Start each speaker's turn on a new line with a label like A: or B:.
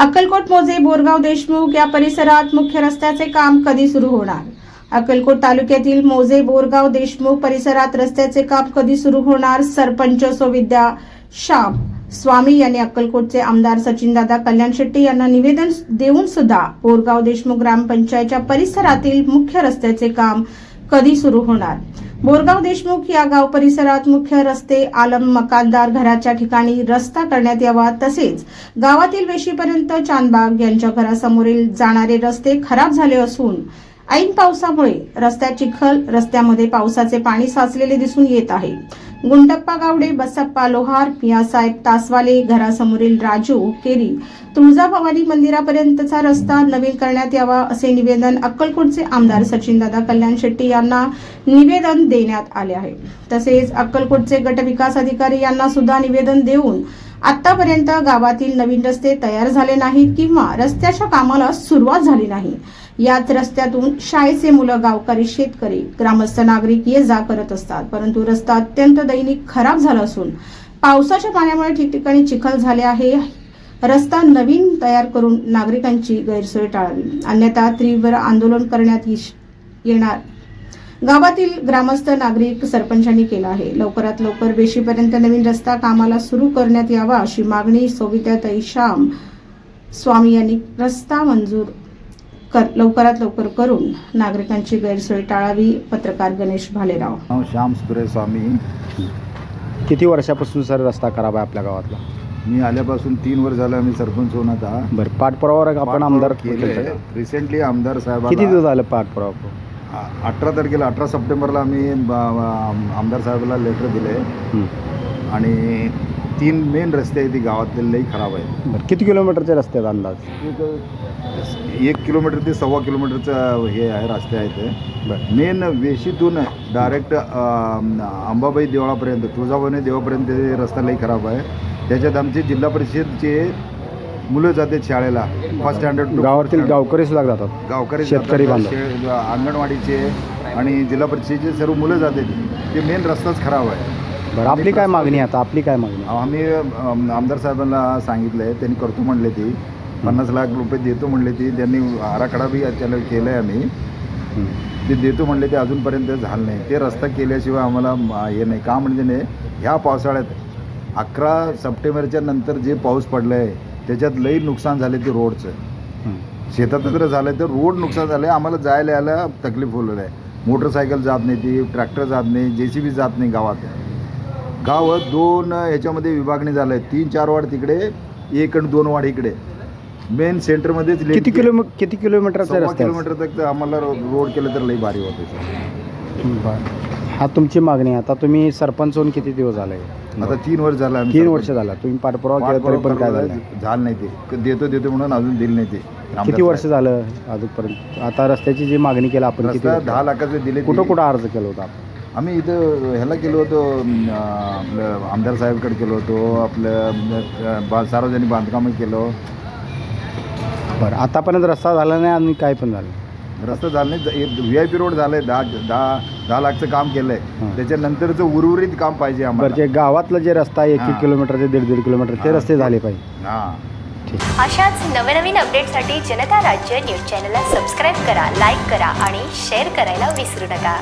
A: अक्कलकोट मोजे बोरगाव देशमुख या परिसरात मुख्य रस्त्याचे काम कधी सुरू होणार? अक्कलकोट तालुक्यातील मोजे बोरगाव देशमुख परिसरात रस्त्याचे काम कधी सुरू होणार? सरपंच सोविद्या श्याम स्वामी यांनी अक्कलकोटचे आमदार सचिनदादा कल्याण शेट्टी यांना निवेदन देऊन सुद्धा बोरगाव देशमुख ग्रामपंचायतच्या परिसरातील मुख्य रस्त्याचे काम कधी सुरू होणार? बोरगाव देशमुख या गाव परिसरात मुख्य रस्ते आलम मकानदार घराच्या ठिकाणी रस्ता करण्यात यावा तसेच गावातील वेशीपर्यंत चांदबाग यांच्या घरासमोरील जाणारे रस्ते खराब झाले असून ऐन पावसामुळे रस्त्यात चिखल रस्त्यामध्ये पावसाचे पाणी साचलेले दिसून येत आहे. गुंडप्पा गावडे बसप्पा लोहार पियासाहेब तासवाले घरासमोरील राजू केरी. तुळजाभवानी मंदिरापर्यंतचा रस्ता नवीन करण्यात यावा असे निवेदन अक्कलकोटचे आमदार सचिनदादा कल्याण शेट्टी यांना निवेदन देण्यात आले आहे. तसेच अक्कलकोटचे गटविकास अधिकारी यांना सुद्धा निवेदन देऊन आतापर्यंत गावातील नवीन रस्ते तयार झाले नाहीत किंवा रस्त्याच्या कामाला सुरुवात झाली नाही. याच रस्त्यातून शाळेचे मुलं गावकरी शेतकरी ग्रामस्थ नागरिक ये जा करत असतात. परंतु रस्ता अत्यंत दैनिक खराब झाला असून पावसाच्या पाण्यामुळे ठिकठिकाणी चिखल झाले आहे. रस्ता नवीन तयार करून नागरिकांची गैरसोय टाळावी. अन्यथा तीव्र आंदोलन करण्यात येणार गावातील ग्रामस्थ नागरिक सरपंचांनी केला आहे. लवकरात लवकर बेशीपर्यंत नवीन रस्ता कामाला सुरू करण्यात यावा अशी मागणी सोवित्याताई श्याम स्वामी यांनी रस्ता मंजूर कर लवकरात लवकर करून नागरिकांची गैरसोय टाळावी पत्रकार गणेश भालेराव.
B: श्याम सुरे स्वामी.
C: किती वर्षापासून सर रस्ता खराब आहे आपल्या गावातला?
B: मी आल्यापासून तीन वर्ष झालं आम्ही सरपंच होऊन आता.
C: बरं पाठपुरावा आपण आमदार
B: केले. रिसेंटली आमदार
C: किती
B: साहेब
C: दिवस झालं पाठपुरावा?
B: अठरा तारखेला अठरा सप्टेंबरला आम्ही आमदार साहेबाला लेटर दिले. आणि तीन मेन रस्ते आहेत ती गावातले लई खराब आहेत.
C: किती किलोमीटरचे रस्ते आहेत अंदाज?
B: एक किलोमीटर ते सव्वा किलोमीटरचं हे आहे रस्ते आहेत ते.
C: बरं.
B: मेन वेशीतून डायरेक्ट अंबाबाई देवळापर्यंत तुळजाभवानी देवापर्यंत रस्ता लई खराब आहे. त्याच्यात आमचे जिल्हा परिषदचे मुलं जातात शाळेला फर्स्ट स्टँडर्ड टू
C: गावातील गावकरी सुद्धा जातात
B: गावकरी
C: शेतकरी
B: जातात,
C: बांधव.
B: शे- अंगणवाडीचे आणि जिल्हा परिषदेचे सर्व मुलं जातात ते मेन रस्ताच खराब आहे.
C: बरं आपली काय मागणी आहे आता? आपली काय मागणी आहे?
B: आम्ही अम, आमदार साहेबांना सांगितलं आहे त्यांनी करतो म्हणले ती. पन्नास लाख रुपये देतो म्हणले ती. त्यांनी आराखडा बी त्याला केलं आहे आम्ही.
C: हं.
B: ते देतो म्हणले ते अजूनपर्यंत झालं नाही. ते रस्ता केल्याशिवाय आम्हाला म- हे नाही. का म्हणजे नाही ह्या पावसाळ्यात अकरा सप्टेंबरच्या नंतर जे पाऊस पडलं आहे त्याच्यात लई नुकसान झाले ते रोडचं. शेतात जर झालं तर रोड नुकसान झालं आहे आम्हाला जायला यायला तकलीफ होलेलं आहे. मोटरसायकल जात नाही ती ट्रॅक्टर जात नाही जे सी बी जात नाही गावात. गाव दोन ह्याच्यामध्ये विभागणी झालं आहे तीन चार वाढ तिकडे एक आणि दोन वाढ इकडे. मेन सेंटरमध्येच
C: किती किलो किती आहेत?
B: किलोमीटर तक आम्हाला रोड केलं तर लई भारी होते
C: हा तुमची मागणी आहे. आता तुम्ही सरपंच होऊन किती दिवस झाले?
B: आता तीन वर्ष झालं आम्ही
C: तीन
B: सरपंच.
C: वर्ष झाला. तुम्ही पाठपुरावा केला तरी पण काय झालं
B: आहे, झालं नाही ते. देतो देतो म्हणून अजून दिलं नाही ते.
C: किती वर्ष. झालं अजूनपर्यंत? आता रस्त्याची जी मागणी केली आपण किती
B: रस्ता? दहा लाखाचे दिले
C: कुठं. कुठं अर्ज केला होता आपण?
B: आम्ही इथं ह्याला गेलो होतो अं, आपलं आमदार साहेबकडे गेलो होतो आपलं अं, बा- सार्वजनिक बांधकाम केलो.
C: बरं आतापर्यंत रस्ता झाला नाही आणि काय पण झालं?
B: रस्ता झाला नाही व्ही आय पी रोड झालंय दहा दहा दहा लाखचं काम केलंय. त्याच्यानंतरचं उर्वरित काम पाहिजे
C: बरं
B: आम्हाला
C: जे गावातलं जे रस्ता आहे एक. एक किलोमीटरचे दीड दीड किलोमीटर ते. रस्ते झाले पाहिजे
B: हां
C: ठीक
D: अशाच नवनवीन अपडेटसाठी जनता राज्य न्यूज चॅनलला सबस्क्राईब करा लाईक करा आणि शेअर करायला विसरू नका